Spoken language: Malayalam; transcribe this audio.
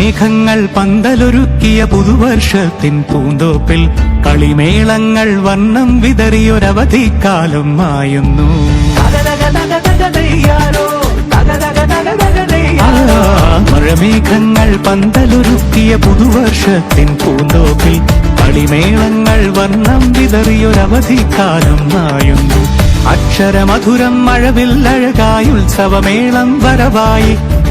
നിറമേഘങ്ങൾ പന്തലൊരുക്കിയ പുതുവർഷത്തിൻ പൂന്തോപ്പിൽ കളിമേളങ്ങൾ വർണം വിതറിയൊരവധിക്കാലം മായുന്നു. ആയുന്നു മഴമേഘങ്ങൾ പന്തലൊരുക്കിയ പുതുവർഷത്തിൻ പൂന്തോപ്പിൽ കളിമേളങ്ങൾ വർണം വിതറിയൊരവധിക്കാലം മായുന്നു. അക്ഷരമധുരം മഴവിൽ അഴകായി ഉത്സവമേളം വരവായി